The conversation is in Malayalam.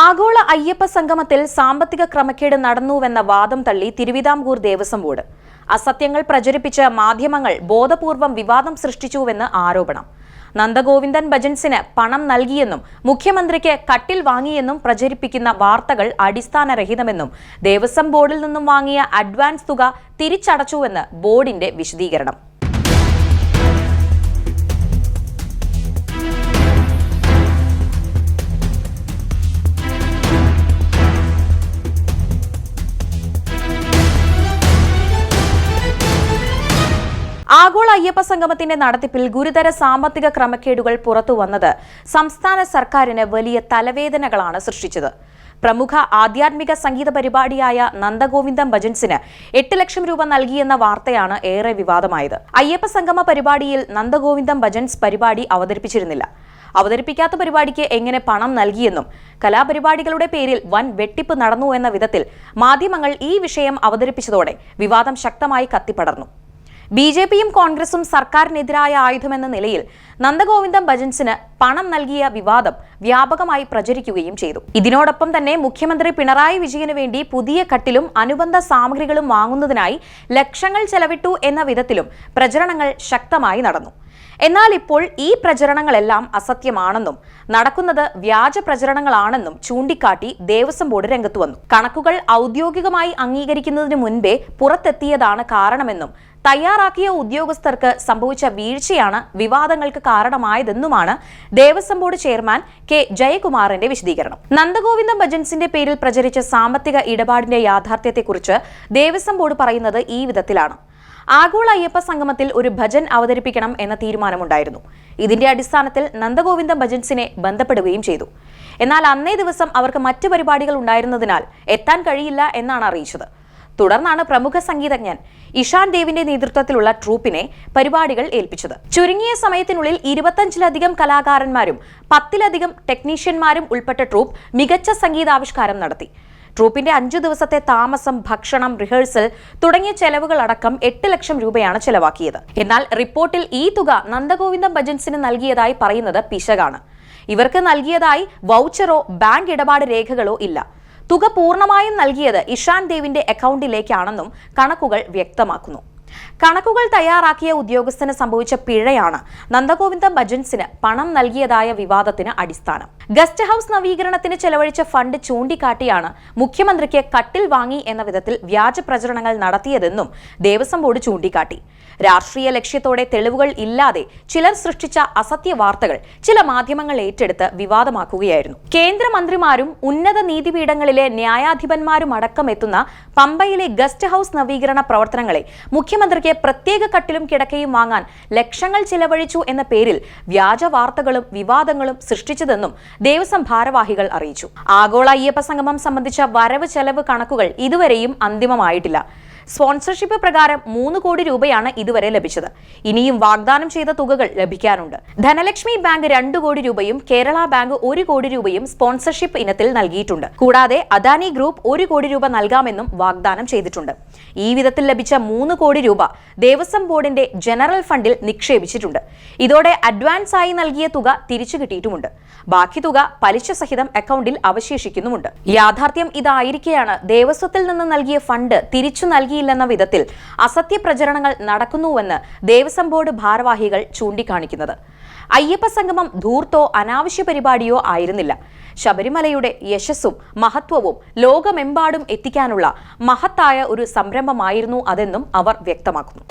ആഗോള അയ്യപ്പ സംഗമത്തിൽ സാമ്പത്തിക ക്രമക്കേട് നടന്നുവെന്ന വാദം തള്ളി തിരുവിതാംകൂർ ദേവസ്വം ബോർഡ്. അസത്യങ്ങൾ പ്രചരിപ്പിച്ച മാധ്യമങ്ങൾ ബോധപൂർവം വിവാദം സൃഷ്ടിച്ചുവെന്ന് ആരോപണം. നന്ദഗോവിന്ദൻ ഭജൻസിന് പണം നൽകിയെന്നും മുഖ്യമന്ത്രിക്ക് കട്ടിൽ വാങ്ങിയെന്നും പ്രചരിപ്പിക്കുന്ന വാർത്തകൾ അടിസ്ഥാനരഹിതമെന്നും ദേവസ്വം ബോർഡിൽ നിന്നും വാങ്ങിയ അഡ്വാൻസ് തുക തിരിച്ചടച്ചുവെന്ന് ബോർഡിന്റെ വിശദീകരണം. ആഗോള അയ്യപ്പ സംഗമത്തിന്റെ നടത്തിപ്പിൽ ഗുരുതര സാമ്പത്തിക ക്രമക്കേടുകൾ പുറത്തു വന്നത് സംസ്ഥാന സർക്കാരിന് വലിയ തലവേദനകളാണ് സൃഷ്ടിച്ചത്. പ്രമുഖ ആധ്യാത്മിക സംഗീത പരിപാടിയായ നന്ദഗോവിന്ദം ഭജൻസിന് എട്ട് ലക്ഷം രൂപ നൽകിയെന്ന വാർത്തയാണ് ഏറെ വിവാദമായത്. അയ്യപ്പ സംഗമ പരിപാടിയിൽ നന്ദഗോവിന്ദം ഭജൻസ് പരിപാടി അവതരിപ്പിച്ചിരുന്നില്ല. അവതരിപ്പിക്കാത്ത പരിപാടിക്ക് എങ്ങനെ പണം നൽകിയെന്നും കലാപരിപാടികളുടെ പേരിൽ വൻ വെട്ടിപ്പ് നടന്നു എന്ന വിധത്തിൽ മാധ്യമങ്ങൾ ഈ വിഷയം അവതരിപ്പിച്ചതോടെ വിവാദം ശക്തമായി കത്തിപ്പടർന്നു. ബി ജെ പിയും കോൺഗ്രസും സർക്കാരിനെതിരായ ആയുധമെന്ന നിലയിൽ നന്ദഗോവിന്ദം ഭജൻസിന് പണം നൽകിയ വിവാദം വ്യാപകമായി പ്രചരിക്കുകയും ചെയ്തു. ഇതിനോടൊപ്പം തന്നെ മുഖ്യമന്ത്രി പിണറായി വിജയന് വേണ്ടി പുതിയ കട്ടിലും അനുബന്ധ സാമഗ്രികളും വാങ്ങുന്നതിനായി ലക്ഷങ്ങൾ ചെലവിട്ടു എന്ന വിധത്തിലും പ്രചരണങ്ങൾ ശക്തമായി നടന്നു. എന്നാൽ ഇപ്പോൾ ഈ പ്രചരണങ്ങളെല്ലാം അസത്യമാണെന്നും നടക്കുന്നത് വ്യാജ പ്രചരണങ്ങളാണെന്നും ചൂണ്ടിക്കാട്ടി ദേവസ്വം ബോർഡ് രംഗത്തു വന്നു. കണക്കുകൾ ഔദ്യോഗികമായി അംഗീകരിക്കുന്നതിന് മുൻപേ പുറത്തെത്തിയതാണ് കാരണമെന്നും തയ്യാറാക്കിയ ഉദ്യോഗസ്ഥർക്ക് സംഭവിച്ച വീഴ്ചയാണ് വിവാദങ്ങൾക്ക് കാരണമായതെന്നുമാണ് ദേവസ്വം ബോർഡ് ചെയർമാൻ കെ. ജയകുമാറിന്റെ വിശദീകരണം. നന്ദഗോവിന്ദം ഭജൻസിന്റെ പേരിൽ പ്രചരിച്ച സാമ്പത്തിക ഇടപാടിന്റെ യാഥാർത്ഥ്യത്തെക്കുറിച്ച് ദേവസ്വം ബോർഡ് പറയുന്നത് ഈ വിധത്തിലാണ്. ആഗോള അയ്യപ്പ സംഗമത്തിൽ ഒരു ഭജൻ അവതരിപ്പിക്കണം എന്ന തീരുമാനമുണ്ടായിരുന്നു. ഇതിന്റെ അടിസ്ഥാനത്തിൽ നന്ദഗോവിന്ദം ഭജൻസിനെ ബന്ധപ്പെടുകയും ചെയ്തു. എന്നാൽ അന്നേ ദിവസം അവർക്ക് മറ്റു പരിപാടികൾ ഉണ്ടായിരുന്നതിനാൽ എത്താൻ കഴിയില്ല എന്നാണ് അറിയിച്ചത്. തുടർന്നാണ് പ്രമുഖ സംഗീതജ്ഞൻ ഇഷാൻ ദേവിന്റെ നേതൃത്വത്തിലുള്ള ട്രൂപ്പിനെ പരിപാടികൾ ഏൽപ്പിച്ചത്. ചുരുങ്ങിയ സമയത്തിനുള്ളിൽ ഇരുപത്തഞ്ചിലധികം കലാകാരന്മാരും പത്തിലധികം ടെക്നീഷ്യന്മാരും ഉൾപ്പെട്ട ട്രൂപ്പ് മികച്ച സംഗീതാവിഷ്കാരം നടത്തി. ട്രൂപ്പിന്റെ അഞ്ചു ദിവസത്തെ താമസം ഭക്ഷണം റിഹേഴ്സൽ തുടങ്ങിയ ചെലവുകൾ അടക്കം എട്ട് ലക്ഷം രൂപയാണ് ചെലവാക്കിയത്. എന്നാൽ റിപ്പോർട്ടിൽ ഈ തുക നന്ദഗോവിന്ദം ഭജൻസിന് നൽകിയതായി പറയുന്നത് പിശകാണ്. ഇവർക്ക് നൽകിയതായി വൗച്ചറോ ബാങ്ക് ഇടപാട് രേഖകളോ ഇല്ല. തുക പൂർണമായും നൽകിയത് ഇഷാൻ ദേവിന്റെ അക്കൗണ്ടിലേക്കാണെന്നും കണക്കുകൾ വ്യക്തമാക്കുന്നു. കണക്കുകൾ തയ്യാറാക്കിയ ഉദ്യോഗസ്ഥന് സംഭവിച്ച പിഴയാണ് നന്ദഗോവിന്ദ ഭജൻസിന് പണം നൽകിയതായ വിവാദത്തിന് അടിസ്ഥാനം. ഗസ്റ്റ് ഹൌസ് നവീകരണത്തിന് ചെലവഴിച്ച ഫണ്ട് ചൂണ്ടിക്കാട്ടിയാണ് മുഖ്യമന്ത്രിക്ക് കട്ടിൽ വാങ്ങി എന്ന വിധത്തിൽ വ്യാജ പ്രചരണങ്ങൾ നടത്തിയതെന്നും ദേവസ്വം ബോർഡ് ചൂണ്ടിക്കാട്ടി. രാഷ്ട്രീയ ലക്ഷ്യത്തോടെ തെളിവുകൾ ഇല്ലാതെ ചിലർ സൃഷ്ടിച്ച അസത്യ വാർത്തകൾ ചില മാധ്യമങ്ങൾ ഏറ്റെടുത്ത് വിവാദമാക്കുകയായിരുന്നു. കേന്ദ്രമന്ത്രിമാരും ഉന്നത നീതിപീഠങ്ങളിലെ ന്യായാധിപന്മാരും അടക്കം എത്തുന്ന പമ്പയിലെ ഗസ്റ്റ് ഹൌസ് നവീകരണ പ്രവർത്തനങ്ങളെ മുഖ്യമന്ത്രിക്ക് പ്രത്യേക കട്ടിലും കിടക്കയും വാങ്ങാൻ ലക്ഷങ്ങൾ ചിലവഴിച്ചു എന്ന പേരിൽ വ്യാജ വാർത്തകളും വിവാദങ്ങളും സൃഷ്ടിച്ചതെന്നും ദേവസ്വം ഭാരവാഹികൾ അറിയിച്ചു. ആഗോള അയ്യപ്പ സംഗമം സംബന്ധിച്ച വരവ് ചെലവ് കണക്കുകൾ ഇതുവരെയും അന്തിമമായിട്ടില്ല. സ്പോൺസർഷിപ്പ് പ്രകാരം മൂന്ന് കോടി രൂപയാണ് ഇതുവരെ ലഭിച്ചത്. ഇനിയും വാഗ്ദാനം ചെയ്ത തുകകൾ ലഭിക്കാനുണ്ട്. ധനലക്ഷ്മി ബാങ്ക് രണ്ടു കോടി രൂപയും കേരള ബാങ്ക് ഒരു കോടി രൂപയും സ്പോൺസർഷിപ്പ് ഇനത്തിൽ നൽകിയിട്ടുണ്ട്. കൂടാതെ അദാനി ഗ്രൂപ്പ് ഒരു കോടി രൂപ നൽകാമെന്നും വാഗ്ദാനം ചെയ്തിട്ടുണ്ട്. ഈ വിധത്തിൽ ലഭിച്ച മൂന്ന് കോടി രൂപ ദേവസ്വം ബോർഡിന്റെ ജനറൽ ഫണ്ടിൽ നിക്ഷേപിച്ചിട്ടുണ്ട്. ഇതോടെ അഡ്വാൻസ് ആയി നൽകിയ തുക തിരിച്ചു കിട്ടിയിട്ടുമുണ്ട്. ബാക്കി തുക പലിശ സഹിതം അക്കൗണ്ടിൽ അവശേഷിക്കുന്നുമുണ്ട്. യാഥാർത്ഥ്യം ഇതായിരിക്കെയാണ് ദേവസ്വത്തിൽ നിന്ന് നൽകിയ ഫണ്ട് തിരിച്ചു നൽകിയില്ലെന്ന വിധത്തിൽ അസത്യ പ്രചരണങ്ങൾ നടക്കുന്നുവെന്ന് ദേവസ്വം ബോർഡ് ഭാരവാഹികൾ ചൂണ്ടിക്കാണിക്കുന്നത്. അയ്യപ്പ സംഗമം ധൂർത്തോ അനാവശ്യ പരിപാടിയോ ആയിരുന്നില്ല. ശബരിമലയുടെ യശസ്സും മഹത്വവും ലോകമെമ്പാടും എത്തിക്കാനുള്ള മഹത്തായ ഒരു സംരംഭമായിരുന്നു അതെന്നും അവർ വ്യക്തമാക്കുന്നു.